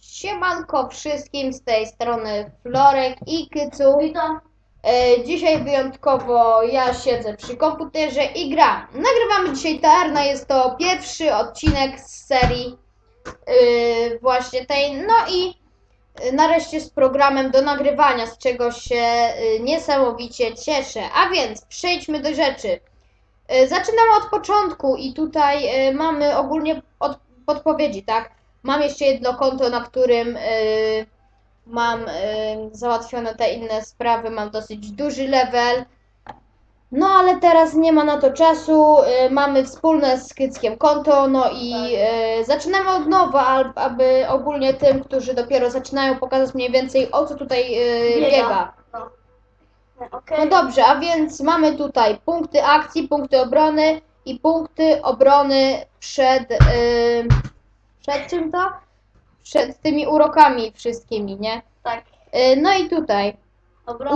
Siemanko wszystkim z tej strony Florek i Kycu. Witam. E, dzisiaj wyjątkowo ja siedzę przy komputerze i gram. Nagrywamy dzisiaj Tarna, jest to pierwszy odcinek z serii e, właśnie tej. No i nareszcie z programem do nagrywania, z czego się e, niesamowicie cieszę. A więc przejdźmy do rzeczy. E, Zaczynamy od początku i tutaj mamy ogólnie od, podpowiedzi, tak? Mam jeszcze jedno konto, na którym mam załatwione te inne sprawy, mam dosyć duży level. No ale teraz nie ma na to czasu, e, mamy wspólne z Kyckiem konto, no i e, zaczynamy od nowa, al- aby ogólnie tym, którzy dopiero zaczynają pokazać mniej więcej o co tutaj e, Biega. biega. No. No, Okej. No dobrze, a więc mamy tutaj punkty akcji, punkty obrony i punkty obrony przed. Przed czym to? Przed tymi urokami wszystkimi, nie? Tak. No i tutaj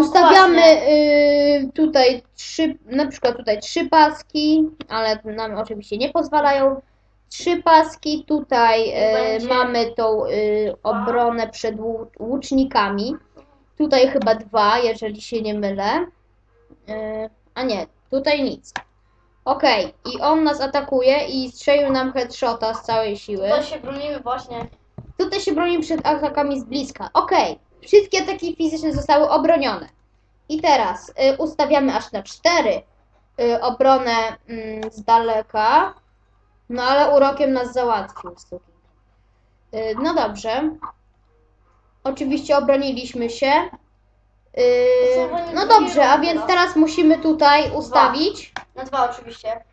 Ustawiamy yy, tutaj trzy, na przykład tutaj trzy paski, ale nam oczywiście nie pozwalają. Trzy paski, tutaj Będzie mamy tą yy, obronę przed łu- łucznikami. Tutaj chyba dwa, jeżeli się nie mylę. Yy, a nie, tutaj nic. Okej, i on nas atakuje i strzelił nam headshota z całej siły. To się bronimy właśnie. Tutaj się broni przed atakami z bliska. Okej, wszystkie ataki fizyczne zostały obronione. I teraz y, ustawiamy aż na cztery y, obronę mm, z daleka. No ale urokiem nas załatwił. Y, no dobrze. Oczywiście obroniliśmy się. Y, no drugi dobrze, a więc teraz. musimy tutaj ustawić Na dwa oczywiście.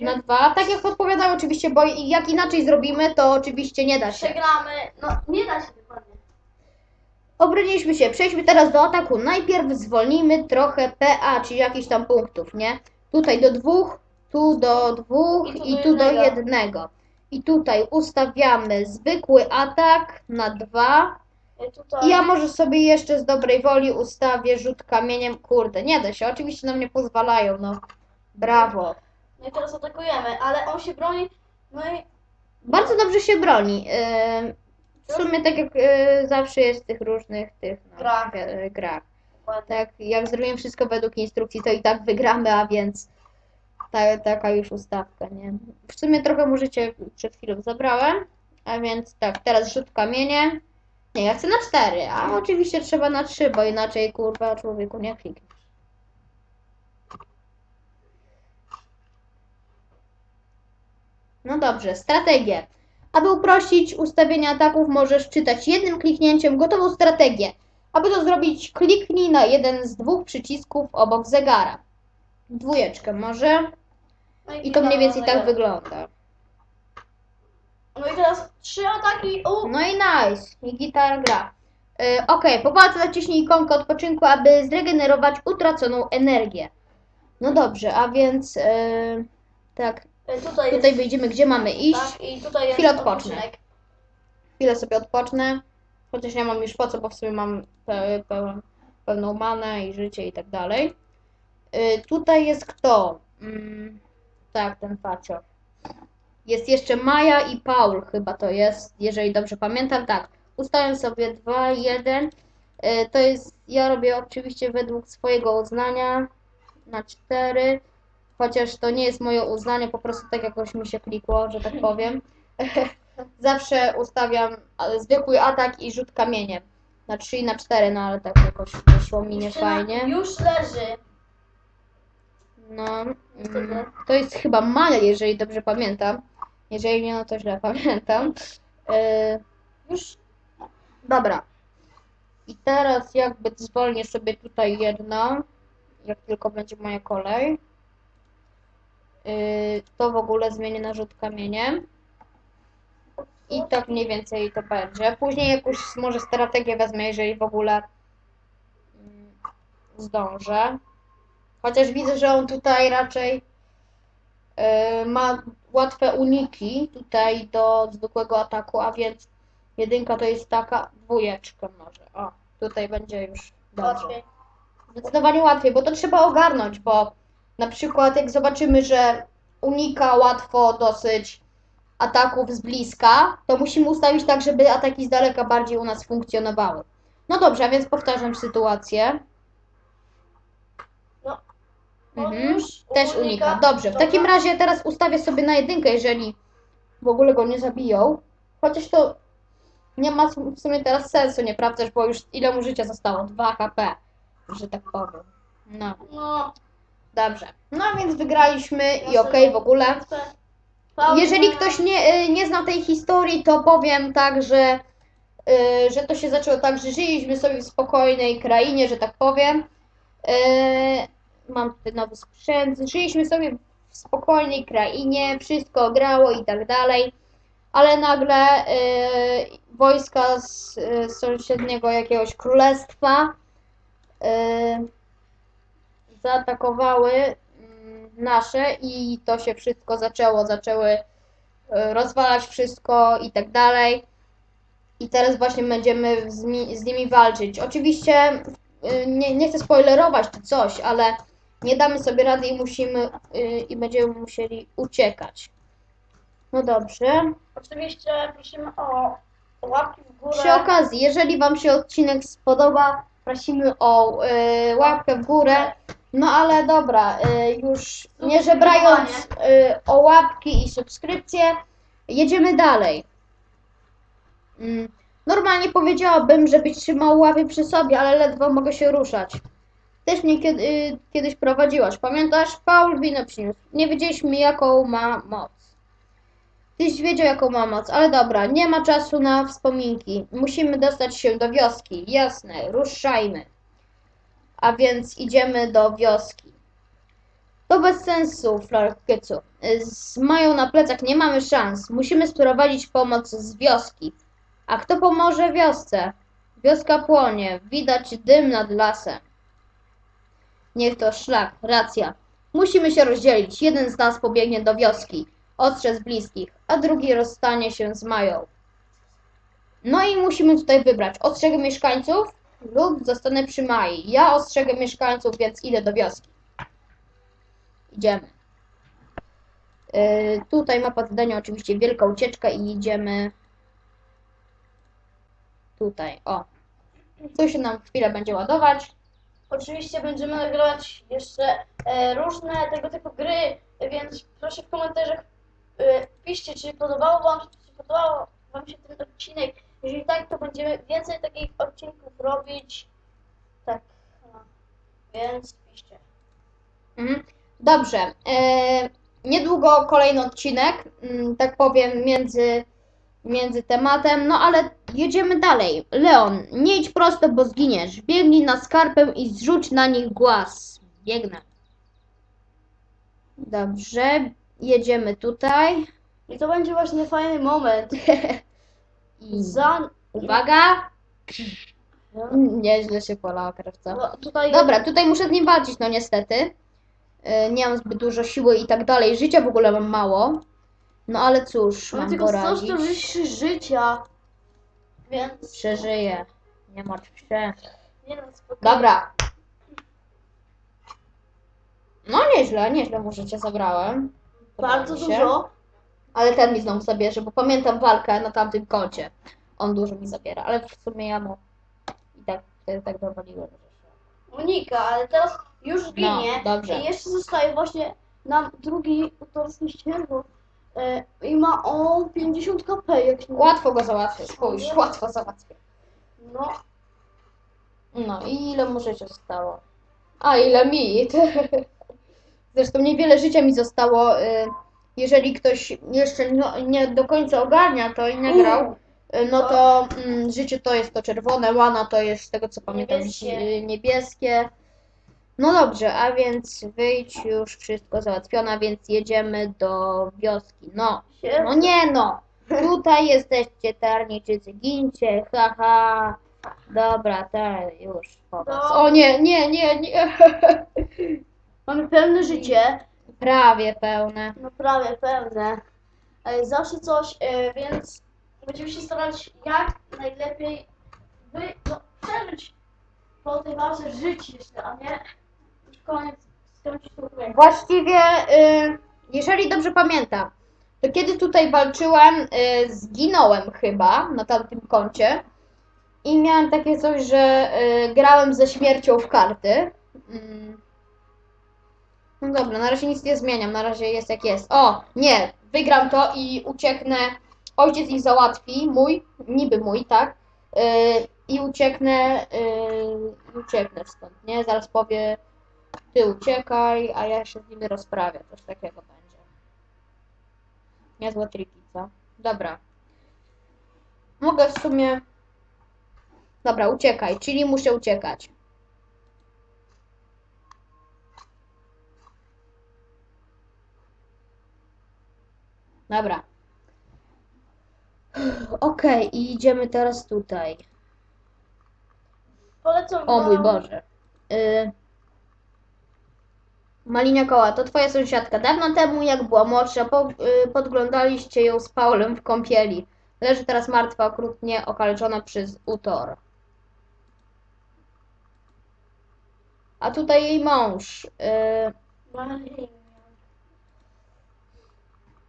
na dwa. Tak jak podpowiadam oczywiście, bo jak inaczej zrobimy, to oczywiście nie da się. Przegramy. No nie da się. Obroniliśmy się. Przejdźmy teraz do ataku. Najpierw zwolnimy trochę PA, czyli jakichś tam punktów, nie? Tutaj do dwóch, tu do dwóch I tu do jednego. I tutaj ustawiamy zwykły atak na dwa. I ja może sobie jeszcze z dobrej woli ustawię rzut kamieniem. Kurde, nie da się. Oczywiście nam nie pozwalają, no. Brawo. No i teraz atakujemy, ale on się broni. No i Bardzo dobrze się broni. Ym, W sumie tak jak y, zawsze jest w tych różnych tych no, Grach. wi- grach. dokładnie. Tak, jak zrobimy wszystko według instrukcji, to i tak wygramy, a więc ta, taka już ustawka, nie? W sumie trochę możecie przed chwilą zabrałem, a więc tak, teraz rzut kamienie. Nie, ja chcę na cztery, a oczywiście trzeba na trzy, bo inaczej kurwa człowieku nie klikniesz. No dobrze, strategie. Aby uprościć ustawienie ataków, możesz czytać jednym kliknięciem gotową strategię. Aby to zrobić, kliknij na jeden z dwóch przycisków obok zegara. Dwójeczkę może. No I to mniej więcej tak wygląda. No i teraz trzy ataki. U! No i nice. I gitara gra. Yy, ok, po walce naciśnij ikonkę odpoczynku, aby zregenerować utraconą energię. No dobrze, a więc yy, tak, Y, Tutaj, tutaj jest, wyjdziemy, gdzie mamy iść. tak, i tutaj jest Chwilę odpocznę. odpoczynek. Chwilę sobie odpocznę. Chociaż nie mam już po co, bo w sumie mam pe, pełen, pełną manę i życie i tak dalej. Y, tutaj jest kto? Mm, tak, ten facio. Jest jeszcze Maja i Paul, chyba to jest, jeżeli dobrze pamiętam. Tak, ustawiam sobie 2, 1. Y, to jest, ja robię oczywiście według swojego uznania na 4. Chociaż to nie jest moje uznanie, po prostu tak jakoś mi się klikło, że tak powiem. Zawsze ustawiam e, zwykły atak i rzut kamieniem. Na 3 i na 4, no ale tak jakoś wyszło mi nie Już się na- fajnie. Już leży. No, mm, to jest chyba Maja, jeżeli dobrze pamiętam. Jeżeli nie, no to źle pamiętam. E, Już. dobra. I teraz jakby zwolnię sobie tutaj jedno, jak tylko będzie moja kolej. Yy, to w ogóle zmienię na rzut kamieniem. I tak mniej więcej to będzie. Później jakąś może strategię wezmę, jeżeli w ogóle mm, zdążę. Chociaż widzę, że on tutaj raczej yy, ma łatwe uniki tutaj do zwykłego ataku, a więc jedynka to jest taka, dwójeczka może. O, tutaj będzie już dobrze. Zdecydowanie łatwiej, bo to trzeba ogarnąć, bo na przykład jak zobaczymy, że unika łatwo dosyć ataków z bliska, to musimy ustawić tak, żeby ataki z daleka bardziej u nas funkcjonowały. No dobrze, a więc powtarzam sytuację. No. Mhm. Też unika. Dobrze, w takim razie teraz ustawię sobie na jedynkę, jeżeli w ogóle go nie zabiją. Chociaż to nie ma w sumie teraz sensu, nie prawdaż, bo już ile mu życia zostało? 2 HP, że tak powiem. No, No. Dobrze. No więc wygraliśmy i okej w ogóle. Jeżeli ktoś nie, y, nie zna tej historii, to powiem tak, że, y, że to się zaczęło tak, że żyliśmy sobie w spokojnej krainie, że tak powiem. Y, Mam tutaj nowy sprzęt. Żyliśmy sobie w spokojnej krainie, wszystko grało i tak dalej, ale nagle wojska z sąsiedniego jakiegoś królestwa zaatakowały mm, nasze i to się wszystko zaczęło, zaczęły y, rozwalać wszystko i tak dalej. I teraz właśnie będziemy z, mi, z nimi walczyć. Oczywiście y, nie, nie chcę spoilerować czy coś, ale nie damy sobie rady i musimy y, i będziemy musieli uciekać. No dobrze. Oczywiście prosimy o łapki w górę. Przy okazji, jeżeli Wam się odcinek spodoba, prosimy o y, łapkę w górę. No ale dobra, y, już nie żebrając y, o łapki i subskrypcje, jedziemy dalej. Mm, Normalnie powiedziałabym, żebyś trzymał łapy przy sobie, ale ledwo mogę się ruszać. Też mnie kiedy, y, kiedyś prowadziłaś. Pamiętasz? Paul wino przyniósł. Nie wiedzieliśmy jaką ma moc. Tyś wiedział jaką ma moc, ale dobra, nie ma czasu na wspominki. Musimy dostać się do wioski. Jasne, ruszajmy. A więc idziemy do wioski. To bez sensu, Flarkecu. Z Mają na plecach nie mamy szans. Musimy sprowadzić pomoc z wioski. A kto pomoże wiosce? Wioska płonie, widać dym nad lasem. Niech to szlak, racja. Musimy się rozdzielić. Jeden z nas pobiegnie do wioski, ostrzec bliskich, a drugi rozstanie się z Mają. No i musimy tutaj wybrać. Ostrzegę mieszkańców lub zostanę przy Mai. Ja ostrzegę mieszkańców, więc idę do wioski. Idziemy. Yy, tutaj mapa zadania oczywiście wielka ucieczka i idziemy tutaj. O. Tu się nam chwilę będzie ładować. Oczywiście będziemy nagrywać jeszcze e, różne tego typu gry, więc proszę w komentarzach piszcie, czy podobało Wam czy podobał Wam się ten odcinek. Jeżeli tak, to będziemy więcej takich odcinków robić. Tak. No. Więc piszcie. Mhm. Dobrze. E, niedługo kolejny odcinek, mm, tak powiem, między, między tematem, no ale jedziemy dalej. Leon, nie idź prosto, bo zginiesz. Biegnij na skarpę i zrzuć na nich głaz. Biegnę. Dobrze, jedziemy tutaj. I to będzie właśnie fajny moment. I Za... uwaga! Nieźle się polała krewca. No, tutaj Dobra, tutaj muszę z nim walczyć, no niestety. E, Nie mam zbyt dużo siły i tak dalej. Życia w ogóle mam mało. No ale cóż, mamy mam tylko poradzić. 140 życia. Więc Przeżyję. Nie martw się. nie no, spokojnie. Dobra. No nieźle, nieźle mu życie zabrałem. Bardzo się. dużo. Ale ten mi znowu zabierze, bo pamiętam walkę na tamtym koncie. On dużo mi zabiera, ale w sumie ja mu i tak, tak dowaliłem. Unika, ale teraz już ginie. No, dobrze. I jeszcze zostaje właśnie nam drugi autorski ścierwo. E, I ma on 50 kp, jak się Łatwo go załatwię, spójrz, łatwo załatwię. No, No i ile mu życia zostało? A ile mi? Zresztą niewiele życia mi zostało. y, Jeżeli ktoś jeszcze no- nie do końca ogarnia to i nie grał, y, no to mm, życie to jest to czerwone, łana to jest z tego co pamiętam Niebieskie. y, niebieskie. No dobrze, a więc wyjdź już wszystko załatwione, a więc jedziemy do wioski. No, no nie no. Tutaj jesteście tarniczycy, gincie, haha. Dobra, te już powiedz. No. O nie, nie, nie, nie. Mamy pełne życie. Prawie pełne. No prawie pełne. E, zawsze coś, e, więc będziemy się starać jak najlepiej wy, no, przeżyć po tej walce żyć jeszcze, a nie już koniec skończyć tą grę. Właściwie, y, jeżeli dobrze pamiętam, to kiedy tutaj walczyłem, y, zginąłem chyba na tamtym koncie i miałem takie coś, że y, grałem ze śmiercią w karty. Mm. No dobra, na razie nic nie zmieniam, na razie jest jak jest. O, nie, wygram to i ucieknę. Ojciec ich załatwi, mój, niby mój, tak? Y, I ucieknę, y, ucieknę stąd, nie? Zaraz powie, ty uciekaj, a ja się z nimi rozprawię. Coś takiego będzie. Niezłe triki, co? Dobra. Mogę w sumie... Dobra, uciekaj, czyli muszę uciekać. Dobra. Okej, i idziemy teraz tutaj. Polecam O mój Boże. Y... Malinia Koła, to twoja sąsiadka. Dawno temu, jak była młodsza, po, y, podglądaliście ją z Paulem w kąpieli. Leży teraz martwa, okrutnie okaleczona przez utor. A tutaj jej mąż. Y... Maria.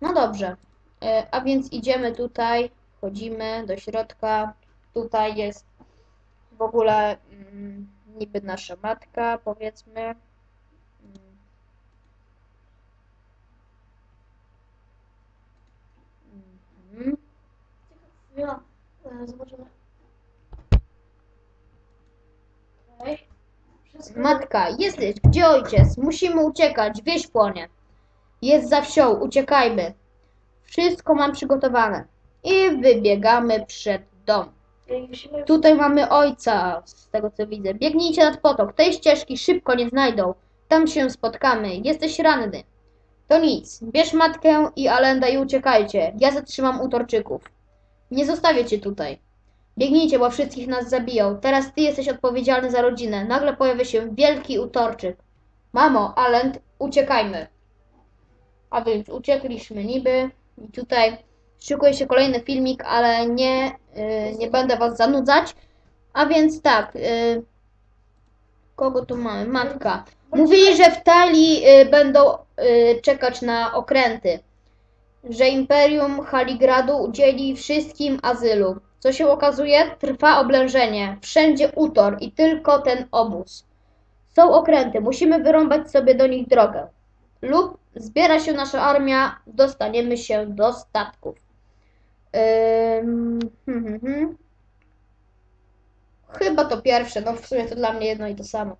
No dobrze. Y, A więc idziemy tutaj, wchodzimy do środka. Tutaj jest w ogóle mm, niby nasza matka, powiedzmy. Mm. Mhm. E, zobaczymy. Matka, jesteś, gdzie ojciec? Musimy uciekać, wieś płonie. Jest za wsią, uciekajmy. Wszystko mam przygotowane. I wybiegamy przed dom. Tutaj mamy ojca, z tego co widzę. Biegnijcie nad potok. Tej ścieżki szybko nie znajdą. Tam się spotkamy. Jesteś ranny. To nic. Bierz matkę i Alenda i uciekajcie. Ja zatrzymam utorczyków. Nie zostawię cię tutaj. Biegnijcie, bo wszystkich nas zabiją. Teraz ty jesteś odpowiedzialny za rodzinę. Nagle pojawia się wielki utorczyk. Mamo, Alend, uciekajmy. A więc uciekliśmy niby. I tutaj szykuje się kolejny filmik, ale nie, y, nie będę was zanudzać. A więc tak, y, kogo tu mamy? Matka. Mówili, że w talii y, będą czekać na okręty. Że Imperium Haligradu udzieli wszystkim azylu. Co się okazuje? Trwa oblężenie. Wszędzie utor i tylko ten obóz. Są okręty, musimy wyrąbać sobie do nich drogę. Lub zbiera się nasza armia, dostaniemy się do statków. Ym, hmm, hmm, hmm. Chyba to pierwsze, no w sumie to dla mnie jedno i to samo.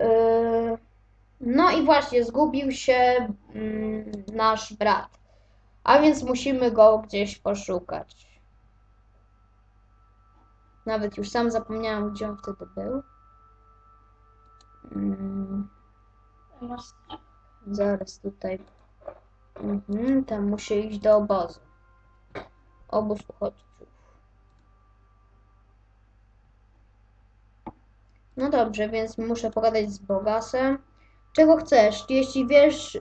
Yy, No i właśnie, zgubił się mm, nasz brat. A więc musimy go gdzieś poszukać. Nawet już sam zapomniałam, gdzie on wtedy był. Mm. Zaraz tutaj. Mhm, tam muszę iść do obozu. Obóz uchodźców. No dobrze, więc muszę pogadać z Bogasem. Czego chcesz? Jeśli wiesz y,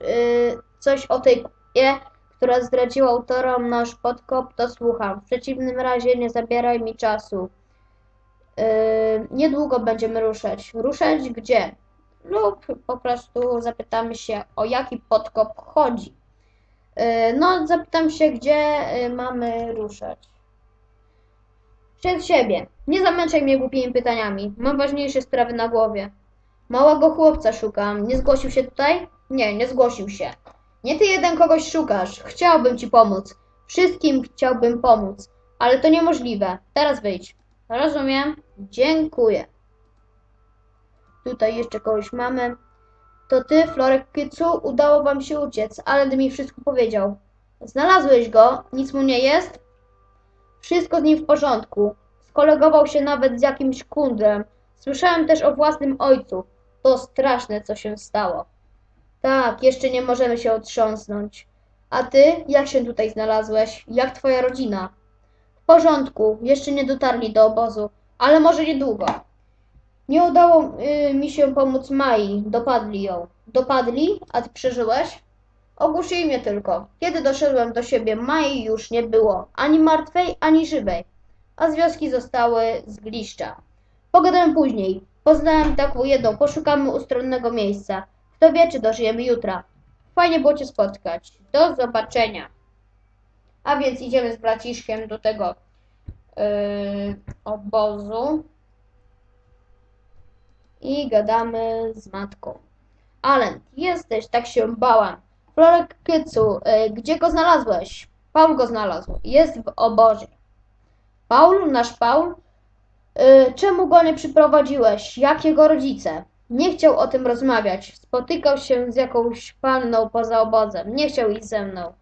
coś o tej kupie, która zdradziła autorom nasz podkop, to słucham. W przeciwnym razie nie zabieraj mi czasu. Y, niedługo będziemy ruszać. Ruszać gdzie? Lub po prostu zapytamy się, o jaki podkop chodzi. Y, no, zapytam się, gdzie y, mamy ruszać. Przed siebie. Nie zamęczaj mnie głupimi pytaniami. Mam ważniejsze sprawy na głowie. Małego chłopca szukam. Nie zgłosił się tutaj? Nie, nie zgłosił się. Nie ty jeden kogoś szukasz. Chciałbym ci pomóc. Wszystkim chciałbym pomóc. Ale to niemożliwe. Teraz wyjdź. Rozumiem. Dziękuję. Tutaj jeszcze kogoś mamy. To ty, Florek Kycu, udało wam się uciec, ale mi wszystko powiedział. Znalazłeś go? Nic mu nie jest? Wszystko z nim w porządku. Skolegował się nawet z jakimś kundrem. Słyszałem też o własnym ojcu. To straszne, co się stało. Tak, jeszcze nie możemy się otrząsnąć. A ty, jak się tutaj znalazłeś? Jak twoja rodzina? W porządku, jeszcze nie dotarli do obozu, ale może niedługo. Nie udało y, mi się pomóc Mai, dopadli ją. Dopadli? A ty przeżyłeś? Ogłuszyli mnie tylko. Kiedy doszedłem do siebie, Mai już nie było. Ani martwej, ani żywej. A z wioski zostały zgliszcza. Pogadamy później. Poznałem taką jedną. Poszukamy ustronnego miejsca. Kto wie, czy dożyjemy jutra. Fajnie było Cię spotkać. Do zobaczenia. A więc idziemy z braciszkiem do tego yy, obozu i gadamy z matką. Allen, jesteś, tak się bałam. Florek Kycu, y, gdzie go znalazłeś? Paul go znalazł. Jest w obozie. Paul, nasz Paul? Y, czemu go nie przyprowadziłeś? Jak jego rodzice? Nie chciał o tym rozmawiać. Spotykał się z jakąś panną poza obozem. Nie chciał iść ze mną.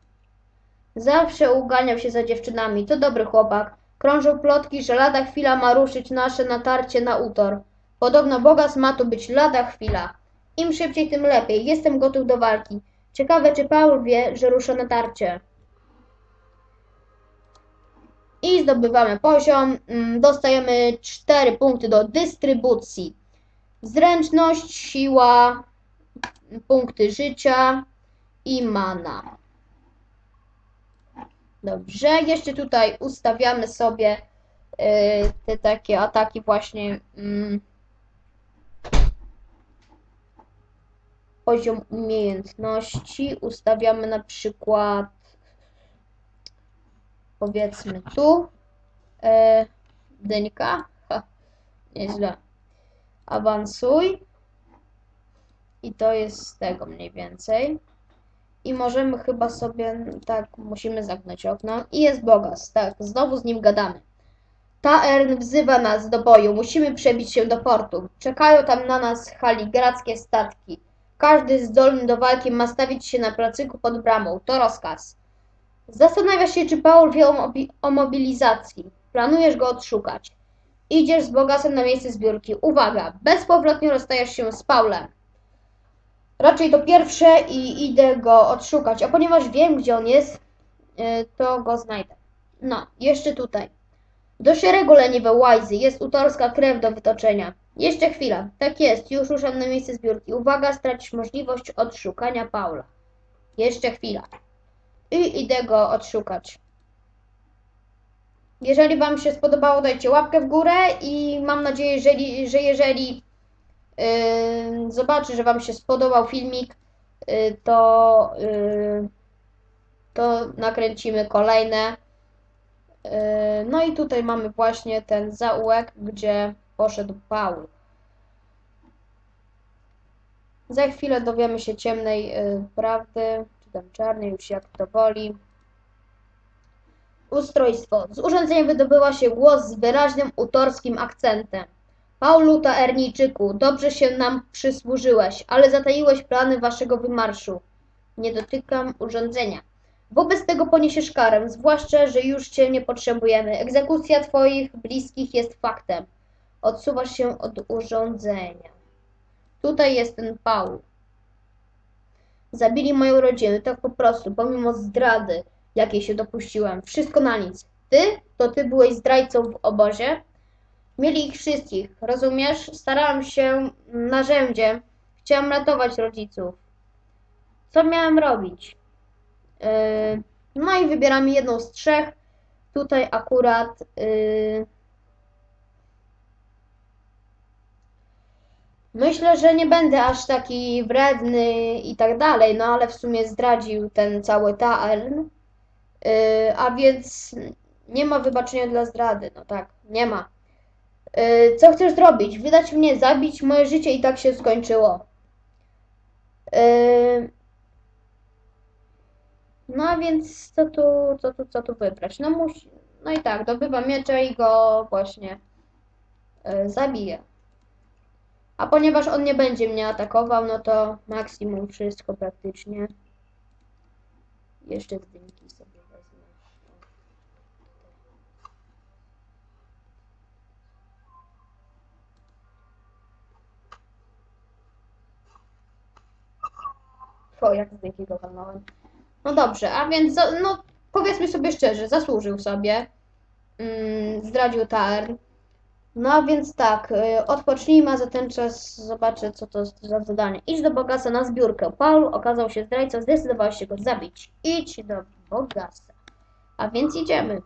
Zawsze uganiał się za dziewczynami. To dobry chłopak. Krążą plotki, że lada chwila ma ruszyć nasze natarcie na utor. Podobno Bogas ma tu być lada chwila. Im szybciej, tym lepiej. Jestem gotów do walki. Ciekawe, czy Paul wie, że rusza natarcie. I zdobywamy poziom. Mm, Dostajemy 4 punkty do dystrybucji. Zręczność, siła, punkty życia i mana. Dobrze, jeszcze tutaj ustawiamy sobie y, te takie ataki właśnie. Poziom umiejętności. Ustawiamy na przykład powiedzmy tu e. Ha, nieźle. Awansuj. I to jest z tego mniej więcej. I możemy chyba sobie, tak, musimy zamknąć okno. I jest Bogas, tak, znowu z nim gadamy. Taern wzywa nas do boju, musimy przebić się do portu. Czekają tam na nas haligradzkie statki. Każdy zdolny do walki ma stawić się na placyku pod bramą. To rozkaz. Zastanawia się, czy Paul wie o, o mobilizacji. Planujesz go odszukać. Idziesz z Bogasem na miejsce zbiórki. Uwaga, bezpowrotnie rozstajesz się z Paulem. Raczej to pierwsze i idę go odszukać. A ponieważ wiem, gdzie on jest, yy, to go znajdę. No, jeszcze tutaj. Do szeregu leniwe łajzy jest utorska krew do wytoczenia. Jeszcze chwila. Tak jest, już ruszam na miejsce zbiórki. Uwaga, stracisz możliwość odszukania Paula. Jeszcze chwila. I idę go odszukać. Jeżeli Wam się spodobało, dajcie łapkę w górę i mam nadzieję, jeżeli, że jeżeli yy, zobaczy, że Wam się spodobał filmik, yy, to, yy, to nakręcimy kolejne. Yy, No i tutaj mamy właśnie ten zaułek, gdzie poszedł Paul. Za chwilę dowiemy się ciemnej yy, prawdy, czy tam czarnej, już jak to woli. Ustrojstwo. Z urządzenia wydobyła się głos z wyraźnym utorskim akcentem. Paulu Taernijczyku, dobrze się nam przysłużyłeś, ale zataiłeś plany waszego wymarszu. Nie dotykam urządzenia. Wobec tego poniesiesz karę, zwłaszcza, że już cię nie potrzebujemy. Egzekucja twoich bliskich jest faktem. Odsuwasz się od urządzenia. Tutaj jest ten Paul. Zabili moją rodzinę, tak po prostu, pomimo zdrady, jakiej się dopuściłem. Wszystko na nic. Ty? To ty byłeś zdrajcą w obozie? Mieli ich wszystkich, rozumiesz? Starałam się narzędziem. Chciałam ratować rodziców. Co miałem robić? Yy, no i wybieramy jedną z trzech. Tutaj akurat yy, myślę, że nie będę aż taki wredny i tak dalej, no ale w sumie zdradził ten cały Taern. Yy, a więc nie ma wybaczenia dla zdrady, no tak, nie ma. Co chcesz zrobić? Wydać mnie, zabić? Moje życie i tak się skończyło. No a więc co tu, co tu, co tu wybrać? No musi, no i tak, dobywa miecze i go właśnie yy, zabije. A ponieważ on nie będzie mnie atakował, no to maksimum wszystko praktycznie. Jeszcze dynki sobie wezmę. O, jak z dynki go walnąłem. No dobrze, a więc, no powiedzmy sobie szczerze, zasłużył sobie. Mm, zdradził Tarn. No a więc tak, y, odpocznijmy, a za ten czas zobaczę, co to za zadanie. Idź do Bogasa na zbiórkę. Paul okazał się zdrajcą, zdecydowałeś się go zabić. Idź do Bogasa. A więc idziemy.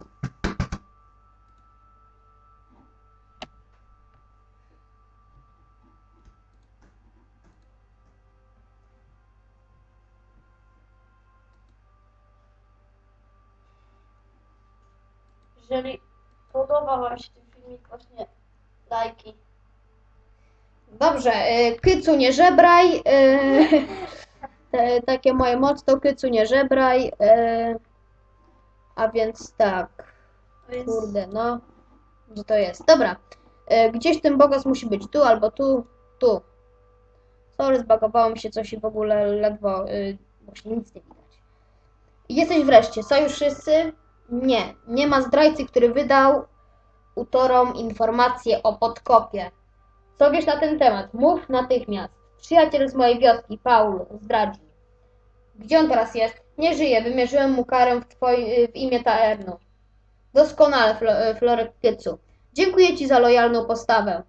Jeżeli podoba Wam się ten filmik, właśnie lajki. Dobrze, y, kycu nie żebraj. y, te, takie moje motto, kycu nie żebraj. y, A więc tak, Więc kurde, no. Gdzie to jest? Dobra. y, Gdzieś ten bogos musi być tu albo tu, tu. Sorry, zbagowało mi się coś i w ogóle ledwo, y, właśnie nic nie widać. Jesteś wreszcie. Sojusz wszyscy? Nie. Nie ma zdrajcy, który wydał utorom informację o podkopie. Co wiesz na ten temat? Mów natychmiast. Przyjaciel z mojej wioski, Paul, zdradzi. Gdzie on teraz jest? Nie żyje. Wymierzyłem mu karę w, w imię Taernu. Doskonale, Flo, Florek Kycu. Dziękuję Ci za lojalną postawę.